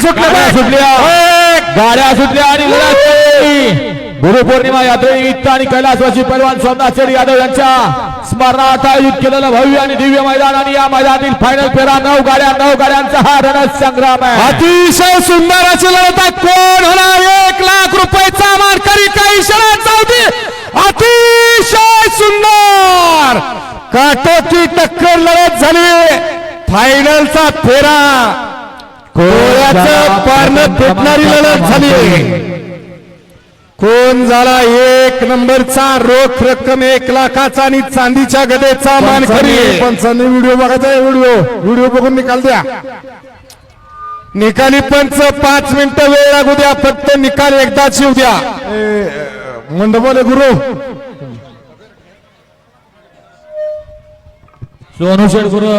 सुटला गाड्या सुटल्या. गाड्या सुटल्या आणि सुटली. गुरुपौर्णिमा यादव निमित्त आणि कैलासवासी पैलवान सोमनाथ यादव यांच्या स्मरणार्थ आयोजित केलेलं भव्य आणि दिव्य मैदान आणि या मैदानातील फायनल फेरा. नऊ गाड्या नऊ गाड्यांचा हा रणसंग्राम आहे. अतिशय सुंदर अशी लढत. कोण होणार? एक लाख रुपयाचा मानकरी काही क्षणात चावती अतिशय सुंदर. काटोची टक्कर लढत झाली. फायनलचा फेरा. पारणं लढत झाली कोण झाला एक नंबरचा रोख रक्कम एक लाखाचा आणि चांदीच्या गदेचा मानकरी? पंचांनी व्हिडिओ बघायचा आहे व्हिडिओ. व्हिडिओ बघून निकाल द्या. निकाली पंच पाच मिनिटं वेळ लागू द्या फक्त निकाल एकदाच येऊ द्या. मंडपोले गुरु. सोनू शेठ गुरु